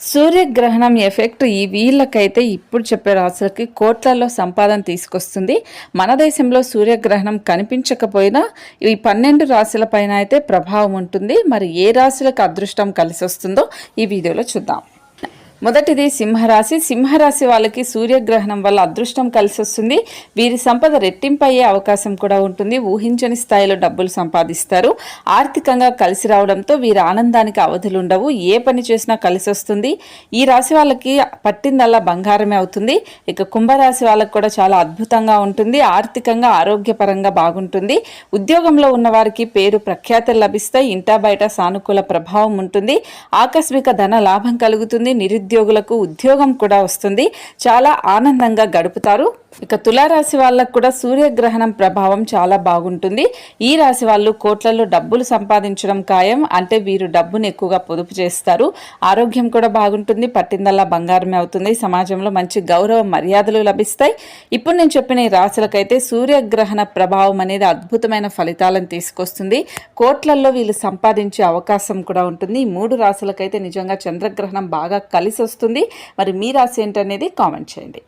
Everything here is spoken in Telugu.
సూర్యగ్రహణం ఎఫెక్ట్ ఈ వీళ్ళకైతే ఇప్పుడు చెప్పే రాశులకి కోట్లలో సంపాదన తీసుకొస్తుంది. మన దేశంలో సూర్యగ్రహణం కనిపించకపోయినా ఈ పన్నెండు రాశుల పైన అయితే ప్రభావం ఉంటుంది. మరి ఏ రాశులకు అదృష్టం కలిసి వస్తుందో ఈ వీడియోలో చూద్దాం. మొదటిది సింహరాశి. సింహరాశి వాళ్ళకి సూర్యగ్రహణం వల్ల అదృష్టం కలిసి వస్తుంది వీరి సంపద రెట్టింపు అయ్యే అవకాశం కూడా ఉంటుంది. ఊహించని స్థాయిలో డబ్బులు సంపాదిస్తారు. ఆర్థికంగా కలిసి రావడంతో వీరి ఆనందానికి అవధులు ఉండవు ఏ పని చేసినా కలిసి వస్తుంది ఈ రాశి వాళ్ళకి పట్టిందల్లా బంగారమే అవుతుంది. ఇక కుంభరాశి వాళ్ళకి కూడా చాలా అద్భుతంగా ఉంటుంది. ఆర్థికంగా ఆరోగ్యపరంగా బాగుంటుంది. ఉద్యోగంలో ఉన్న వారికి పేరు ప్రఖ్యాతలు లభిస్తాయి. ఇంటా బయట సానుకూల ప్రభావం ఉంటుంది. ఆకస్మిక ధన లాభం కలుగుతుంది. ఉద్యోగులకు ఉద్యోగం కూడా వస్తుంది. చాలా ఆనందంగా గడుపుతారు. ఇక తులారాశి వాళ్ళకు కూడా సూర్యగ్రహణం ప్రభావం చాలా బాగుంటుంది. ఈ రాశి వాళ్ళు కోట్లలో డబ్బులు సంపాదించడం ఖాయం. అంటే వీరు డబ్బును ఎక్కువగా పొదుపు చేస్తారు. ఆరోగ్యం కూడా బాగుంటుంది. పట్టిందల్లా బంగారమే అవుతుంది. సమాజంలో మంచి గౌరవ మర్యాదలు లభిస్తాయి. ఇప్పుడు నేను చెప్పిన ఈ రాశులకైతే సూర్యగ్రహణ ప్రభావం అనేది అద్భుతమైన ఫలితాలను తీసుకొస్తుంది. కోట్లల్లో వీళ్ళు సంపాదించే అవకాశం కూడా ఉంటుంది. ఈ మూడు రాశులకైతే నిజంగా చంద్రగ్రహణం బాగా కలిసి వస్తుంది. మరి మీ రాశి ఏంటనేది కామెంట్ చేయండి.